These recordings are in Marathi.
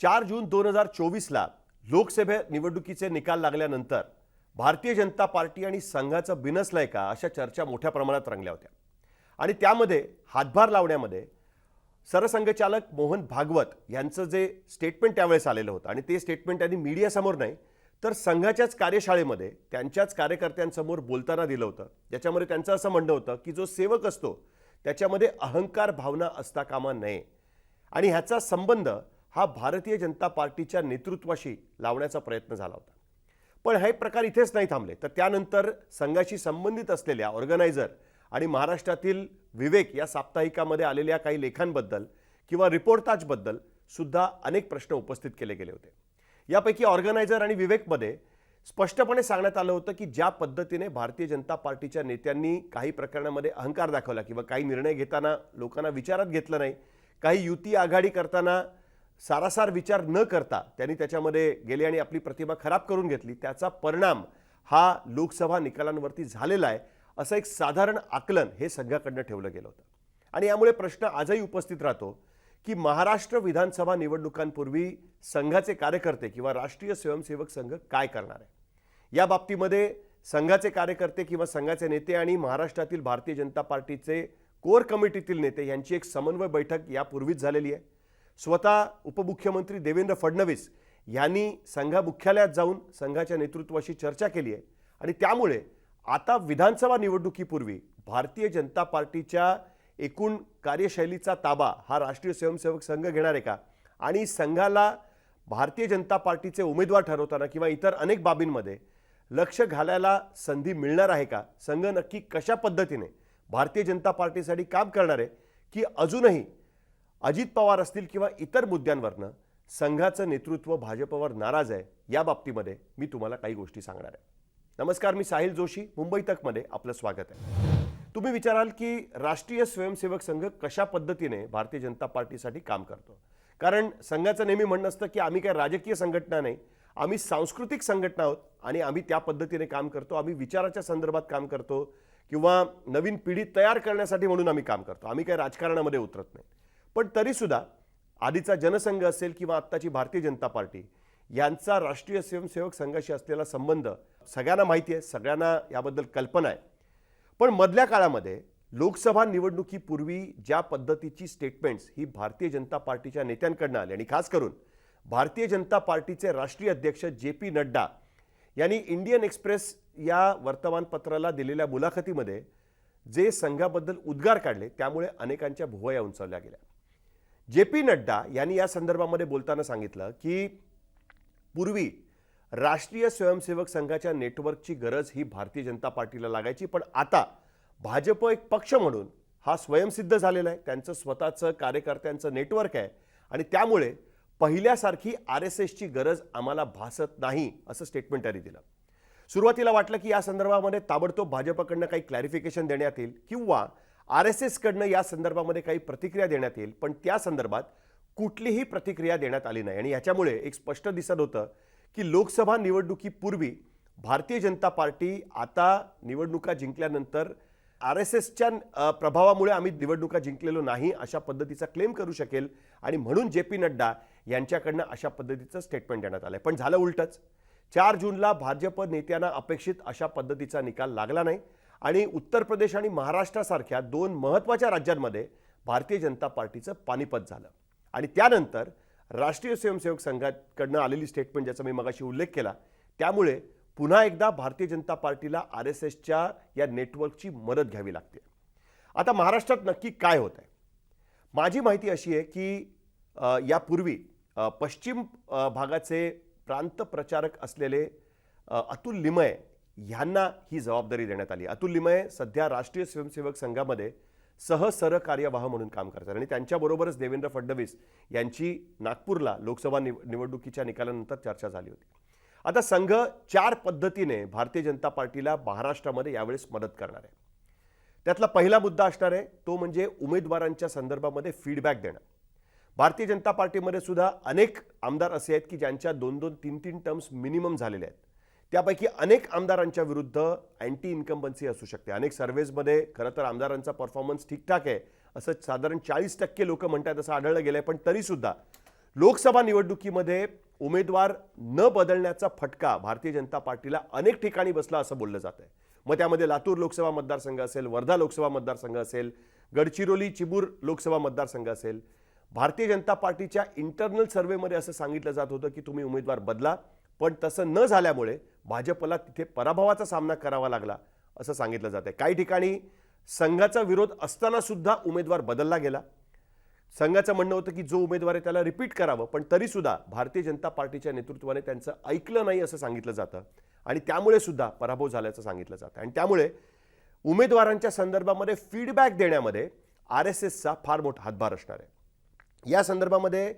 चार जून दोन हजार चोवीसला लोकसभे निवडणुकीचे निकाल लागल्यानंतर भारतीय जनता पार्टी आणि संघाचं बिनसलंय का अशा चर्चा मोठ्या प्रमाणात रंगल्या होत्या. आणि त्यामध्ये हातभार लावण्यामध्ये सरसंघचालक मोहन भागवत यांचं जे स्टेटमेंट त्यावेळेस आलेलं होतं आणि ते स्टेटमेंट त्यांनी मीडियासमोर नाही तर संघाच्याच कार्यशाळेमध्ये त्यांच्याच कार्यकर्त्यांसमोर बोलताना दिलं होतं. ज्याच्यामध्ये त्यांचं असं म्हणणं होतं की जो सेवक असतो त्याच्यामध्ये अहंकार भावना असता कामा नये. आणि ह्याचा संबंध हा भारतीय जनता पार्टीच्या नेतृत्वाशी लावण्याचा प्रयत्न झाला होता. पण हे प्रकार इथेच नाही थांबले. तर त्यानंतर संघाशी संबंधित असलेल्या ऑर्गनायझर आणि महाराष्ट्रातील विवेक या साप्ताहिकामध्ये आलेल्या काही लेखांबद्दल किंवा रिपोर्टाजबद्दल सुद्धा अनेक प्रश्न उपस्थित केले गेले होते. यापैकी ऑर्गनायझर आणि विवेकमध्ये स्पष्टपणे सांगण्यात आलं होतं की ज्या पद्धतीने भारतीय जनता पार्टीच्या नेत्यांनी काही प्रकरणामध्ये अहंकार दाखवला किंवा काही निर्णय घेताना लोकांना विचारात घेतलं नाही काही युती आघाडी करताना सारासार विचार न करता त्यांनी त्याच्यामध्ये गेले आणि आपली प्रतिभा खराब करून घेतली. त्याचा परिणाम हा लोकसभा निकालांवरती झालेला आहे असं एक साधारण आकलन हे संघाकडनं ठेवलं गेलं होतं. आणि यामुळे प्रश्न आजही उपस्थित राहतो की महाराष्ट्र विधानसभा निवडणुकांपूर्वी संघाचे कार्यकर्ते किंवा राष्ट्रीय स्वयंसेवक संघ काय करणार आहे? या बाबतीमध्ये संघाचे कार्यकर्ते किंवा संघाचे नेते आणि महाराष्ट्रातील भारतीय जनता पार्टीचे कोर कमिटीतील नेते यांची एक समन्वय बैठक यापूर्वीच झालेली आहे. स्वतः उपमुख्यमंत्री देवेंद्र फडणवीस यांनी संघा मुख्यालयात जाऊन संघाच्या नेतृत्वाशी चर्चा केली आहे. आणि त्यामुळे आता विधानसभा निवडणुकीपूर्वी भारतीय जनता पार्टीच्या एकूण कार्यशैलीचा ताबा हा राष्ट्रीय स्वयंसेवक संघ घेणार आहे का? आणि संघाला भारतीय जनता पार्टीचे उमेदवार ठरवताना किंवा इतर अनेक बाबींमध्ये लक्ष घालायला संधी मिळणार आहे का? संघ नक्की कशा पद्धतीने भारतीय जनता पार्टीसाठी काम करणार आहे? की अजूनही अजित पवार असतील किंवा इतर मुद्द्यांवरनं संघाचं नेतृत्व भाजपवर नाराज आहे या बाबतीमध्ये मी तुम्हाला काही गोष्टी सांगणार आहे. नमस्कार मी साहिल जोशी मुंबई तकमध्ये आपलं स्वागत आहे. तुम्ही विचाराल की राष्ट्रीय स्वयंसेवक संघ कशा पद्धतीने भारतीय जनता पार्टीसाठी काम करतो? कारण संघाचं नेहमी म्हणणं असतं की आम्ही काय राजकीय संघटना नाही आम्ही सांस्कृतिक संघटना आहोत आणि आम्ही त्या पद्धतीने काम करतो आम्ही विचाराच्या संदर्भात काम करतो किंवा नवीन पिढी तयार करण्यासाठी म्हणून आम्ही काम करतो. आम्ही काय राजकारणामध्ये उतरत नाही. पण तरीसुद्धा आधीचा जनसंघ असेल किंवा आत्ताची भारतीय जनता पार्टी यांचा राष्ट्रीय स्वयंसेवक संघाशी असलेला संबंध सगळ्यांना माहिती आहे सगळ्यांना याबद्दल कल्पना आहे. पण मधल्या काळामध्ये लोकसभा निवडणुकीपूर्वी ज्या पद्धतीची स्टेटमेंट्स ही भारतीय जनता पार्टीच्या नेत्यांकडनं आली आणि खास करून भारतीय जनता पार्टीचे राष्ट्रीय अध्यक्ष जे पी नड्डा यांनी इंडियन एक्सप्रेस या वर्तमानपत्राला दिलेल्या मुलाखतीमध्ये जे संघाबद्दल उद्गार काढले त्यामुळे अनेकांच्या भुवया उंचावल्या गेल्या. जे पी नड्डा यांनी या संदर्भामध्ये बोलताना सांगितलं की पूर्वी राष्ट्रीय स्वयंसेवक संघाच्या नेटवर्कची गरज ही भारतीय जनता पार्टीला लागायची पण आता भाजप एक पक्ष म्हणून हा स्वयंसिद्ध झालेला आहे. त्यांचं स्वतःचं कार्यकर्त्यांचं नेटवर्क आहे आणि त्यामुळे पहिल्यासारखी आर एस एसची गरज आम्हाला भासत नाही असं स्टेटमेंट त्यांनी दिलं. सुरुवातीला वाटलं की या संदर्भामध्ये ताबडतोब भाजपकडनं काही क्लॅरिफिकेशन देण्यात येईल किंवा आर एस एसकडनं या संदर्भामध्ये काही प्रतिक्रिया देण्यात येईल पण त्या संदर्भात कुठलीही प्रतिक्रिया देण्यात आली नाही. आणि याच्यामुळे एक स्पष्ट दिसत होतं की लोकसभा निवडणुकीपूर्वी भारतीय जनता पार्टी आता निवडणुका जिंकल्यानंतर आर एस एसच्या प्रभावामुळे आम्ही निवडणुका जिंकलेलो नाही अशा पद्धतीचा क्लेम करू शकेल आणि म्हणून जे पी नड्डा यांच्याकडनं अशा पद्धतीचं स्टेटमेंट देण्यात आलं पण झालं उलटंच. चार जूनला भाजप नेत्यांना अपेक्षित अशा पद्धतीचा निकाल लागला नाही. आणि उत्तर प्रदेश आणि महाराष्ट्रासारख्या दोन महत्त्वाच्या राज्यांमध्ये भारतीय जनता पार्टीचं पानिपत झालं. आणि त्यानंतर राष्ट्रीय स्वयंसेवक संघाकडनं आलेली स्टेटमेंट ज्याचा मी मगाशी उल्लेख केला त्यामुळे पुन्हा एकदा भारतीय जनता पार्टीला आर एस एसच्या या नेटवर्कची मदत घ्यावी लागते. आता महाराष्ट्रात नक्की काय होत आहे? माझी माहिती अशी आहे की यापूर्वी पश्चिम भागाचे प्रांत प्रचारक असलेले अतुल लिमये ह्यांना ही जबाबदारी देण्यात आली. अतुल लिमये सध्या राष्ट्रीय स्वयंसेवक संघामध्ये सहसरकार्यवाह म्हणून काम करतात आणि त्यांच्याबरोबरच देवेंद्र फडणवीस यांची नागपूरला लोकसभा निव निवडणुकीच्या निकालानंतर चर्चा झाली होती. आता संघ चार पद्धतीने भारतीय जनता पार्टीला महाराष्ट्रामध्ये यावेळेस मदत करणार आहे. त्यातला पहिला मुद्दा असणार आहे तो म्हणजे उमेदवारांच्या संदर्भामध्ये फीडबॅक देणं. भारतीय जनता पार्टीमध्ये सुद्धा अनेक आमदार असे आहेत की ज्यांच्या दोन दोन तीन तीन टर्म्स मिनिमम झालेले आहेत. त्यापैकी अनेक आमदारांच्या विरुद्ध अँटी इन्कम्बन्सी असू शकते. अनेक सर्व्हेजमध्ये खरं तर आमदारांचा परफॉर्मन्स ठीकठाक आहे. असं साधारण चाळीस टक्के लोक म्हणतात असं आढळलं गेलं आहे पण तरीसुद्धा लोकसभा निवडणुकीमध्ये उमेदवार न बदलण्याचा फटका भारतीय जनता पार्टीला अनेक ठिकाणी बसला असं बोललं जात आहे मग त्यामध्ये लातूर लोकसभा मतदारसंघ असेल वर्धा लोकसभा मतदारसंघ असेल गडचिरोली चिबूर लोकसभा मतदारसंघ असेल. भारतीय जनता पार्टीच्या इंटरनल सर्व्हेमध्ये असं सांगितलं जात होतं की तुम्ही उमेदवार बदला. पण तसं न झाल्यामुळे भाजपला तिथे पराभवाचा सामना करावा लागला असं सांगितलं जात आहे काही ठिकाणी संघाचा विरोध असताना सुद्धा उमेदवार बदलला गेला. संघाचं म्हणणं होतं की जो उमेदवार आहे त्याला रिपीट करावं पण तरीसुद्धा भारतीय जनता पार्टीच्या नेतृत्वाने त्यांचं ऐकलं नाही असं सांगितलं जातं. आणि त्यामुळे सुद्धा पराभव झाल्याचं सांगितलं जातं. आणि त्यामुळे उमेदवारांच्या संदर्भामध्ये फीडबॅक देण्यामध्ये आर एस एसचा फार मोठा हातभार असणार आहे. या संदर्भामध्ये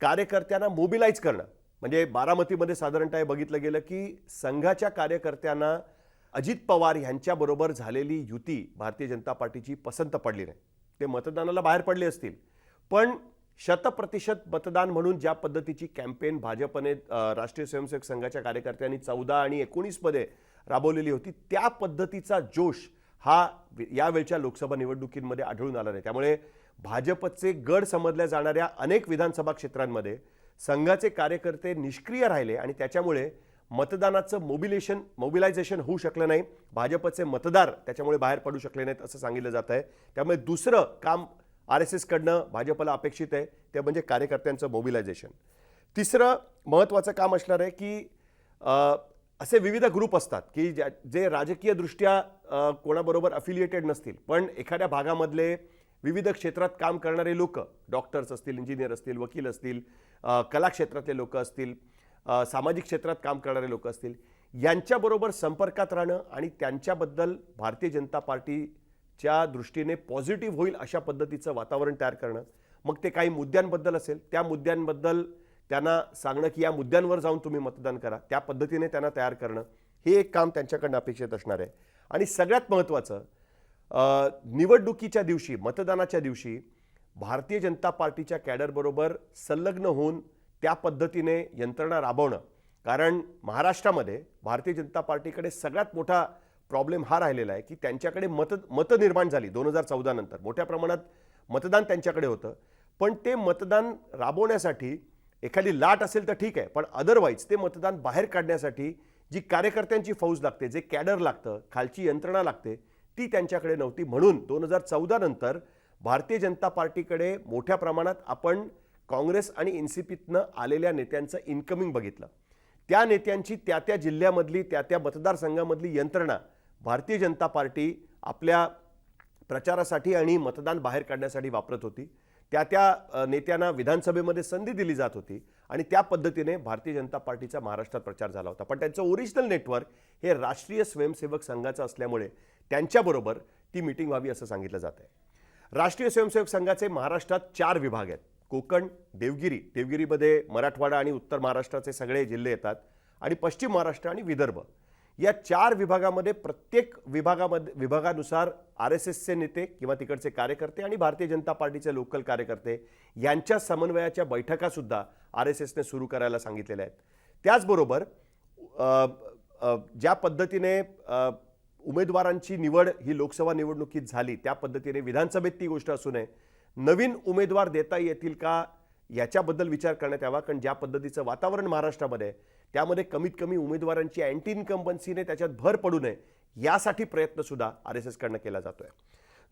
कार्यकर्त्यांना मोबिलाईज करणं म्हणजे बारामतीमध्ये साधारणतः बघितलं गेलं की संघाच्या कार्यकर्त्यांना अजित पवार यांच्याबरोबर झालेली युती भारतीय जनता पार्टीची पसंत पडली नाही. ते मतदानाला बाहेर पडले असतील. पण शतप्रतिशत मतदान म्हणून ज्या पद्धतीची कॅम्पेन भाजपने राष्ट्रीय स्वयंसेवक संघाच्या कार्यकर्त्यांनी चौदा आणि एकोणीसमध्ये राबवलेली होती त्या पद्धतीचा जोश हा यावेळच्या लोकसभा निवडणुकींमध्ये आढळून आला नाही. त्यामुळे भाजपचे गड समजल्या जाणाऱ्या अनेक विधानसभा क्षेत्रांमध्ये संघाचे कार्यकर्ते निष्क्रिय राहिले आणि त्याच्यामुळे मतदानाचं मोबिलेशन मोबिलायझेशन होऊ शकलं नाही. भाजपचे मतदार त्याच्यामुळे बाहेर पडू शकले नाहीत असं सांगितलं जात आहे. त्यामुळे दुसरं काम आर एस एसकडनं भाजपला अपेक्षित आहे ते म्हणजे कार्यकर्त्यांचं मोबिलायझेशन तिसरं महत्त्वाचं काम असणार आहे की असे विविध ग्रुप असतात की ज्या जे राजकीयदृष्ट्या कोणाबरोबर अफिलिएटेड नसतील. पण एखाद्या भागामधले विविध क्षेत्रात काम करणारे लोक डॉक्टर्स असतील इंजिनियर असतील वकील असतील कला क्षेत्रातले लोक असतील सामाजिक क्षेत्रात काम करणारे लोक असतील यांच्याबरोबर संपर्कात राहणं आणि त्यांच्याबद्दल भारतीय जनता पार्टीच्या दृष्टीने पॉझिटिव्ह होईल अशा पद्धतीचं वातावरण तयार करणं. मग ते काही मुद्द्यांबद्दल असेल त्या मुद्द्यांबद्दल त्यांना सांगणं की या मुद्द्यांवर जाऊन तुम्ही मतदान करा. त्या पद्धतीने त्यांना तयार करणं. हे एक काम त्यांच्याकडनं अपेक्षित असणार आहे. आणि सगळ्यात महत्त्वाचं निवडणुकीच्या दिवशी मतदानाच्या दिवशी भारतीय जनता पार्टीच्या कॅडरबरोबर संलग्न होऊन त्या पद्धतीने यंत्रणा राबवणं. कारण महाराष्ट्रामध्ये भारतीय जनता पार्टीकडे सगळ्यात मोठा प्रॉब्लेम हा राहिलेला आहे की त्यांच्याकडे मत मतं निर्माण झाली दोन हजार चौदा नंतर. मोठ्या प्रमाणात मतदान त्यांच्याकडे होतं. पण ते मतदान राबवण्यासाठी एखादी लाट असेल तर ठीक आहे पण अदरवाईज ते मतदान बाहेर काढण्यासाठी जी कार्यकर्त्यांची फौज लागते जे कॅडर लागतं खालची यंत्रणा लागते ती त्यांच्याकडे नव्हती म्हणून दोन हजार चौदा नंतर भारतीय जनता पार्टीकडे मोठ्या प्रमाणात आपण काँग्रेस आणि एन सी पीतनं आलेल्या नेत्यांचं इन्कमिंग बघितलं. त्या नेत्यांची त्या त्या जिल्ह्यामधली त्या त्या मतदारसंघामधली यंत्रणा भारतीय जनता पार्टी आपल्या प्रचारासाठी आणि मतदान बाहेर काढण्यासाठी वापरत होती. त्या त्या नेत्यांना विधानसभेमध्ये संधी दिली जात होती आणि त्या पद्धतीने भारतीय जनता पार्टीचा महाराष्ट्रात प्रचार झाला होता. पण त्यांचं ओरिजिनल नेटवर्क हे राष्ट्रीय स्वयंसेवक संघाचं असल्यामुळे त्यांच्याबरोबर ती मिटिंग व्हावी असं सांगितलं जात आहे राष्ट्रीय स्वयंसेवक संघाचे महाराष्ट्रात चार विभाग आहेत. कोकण देवगिरी. देवगिरीमध्ये मराठवाडा आणि उत्तर महाराष्ट्राचे सगळे जिल्हे येतात आणि पश्चिम महाराष्ट्र आणि विदर्भ. या चार विभागामध्ये प्रत्येक विभागामध्ये विभागानुसार आर एस एसचे नेते किंवा तिकडचे कार्यकर्ते आणि भारतीय जनता पार्टीचे लोकल कार्यकर्ते यांच्या समन्वयाच्या बैठकासुद्धा आर एस एसने सुरू करायला सांगितलेल्या आहेत. त्याचबरोबर ज्या पद्धतीने उमेदवारांची निवड ही लोकसभा निवडणुकीत झाली. त्या पद्धतीने विधानसभेत ती गोष्ट असू नये. नवीन उमेदवार देता येतील का? याच्याबद्दल विचार करण्यात यावा. कारण ज्या पद्धतीचं वातावरण महाराष्ट्रामध्ये त्यामध्ये कमीत कमी उमेदवारांची अँटी इन्कम्बन्सीने त्याच्यात भर पडू नये यासाठी प्रयत्न सुद्धा आर एस एसकडनं केला जातोय.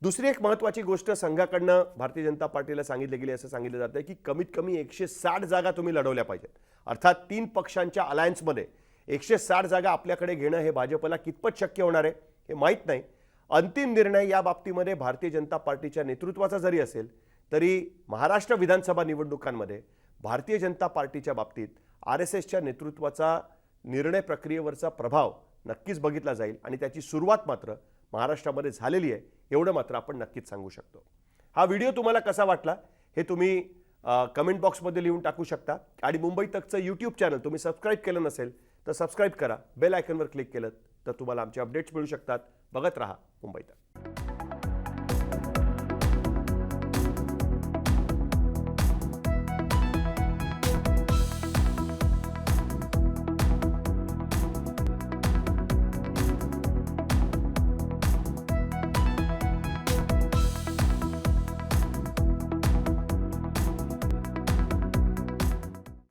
दुसरी एक महत्त्वाची गोष्ट संघाकडनं भारतीय जनता पार्टीला सांगितले गेली असं सांगितलं जातं की कमीत कमी एकशे साठ जागा तुम्ही लढवल्या पाहिजेत. अर्थात तीन पक्षांच्या अलायन्समध्ये एकशे साठ जागा आपल्याकडे घेणं हे भाजपला कितपत शक्य होणार आहे हे माहीत नाही. अंतिम निर्णय या बाबतीमध्ये भारतीय जनता पार्टीच्या नेतृत्वाचा जरी असेल तरी महाराष्ट्र विधानसभा निवडणुकांमध्ये भारतीय जनता पार्टीच्या बाबतीत आर एस एसच्या नेतृत्वाचा निर्णय प्रक्रियेवरचा प्रभाव नक्कीच बघितला जाईल आणि त्याची सुरुवात मात्र महाराष्ट्रामध्ये झालेली आहे एवढं मात्र आपण नक्कीच सांगू शकतो. हा व्हिडिओ तुम्हाला कसा वाटला हे तुम्ही कमेंट बॉक्समध्ये लिहून टाकू शकता आणि मुंबई तकचं यूट्यूब चॅनल तुम्ही सबस्क्राईब केलं नसेल तर सबस्क्राईब करा. बेल आयकनवर क्लिक केलं तर तुम्हाला आमचे अपडेट्स मिळू शकतात. बघत राहा मुंबईत.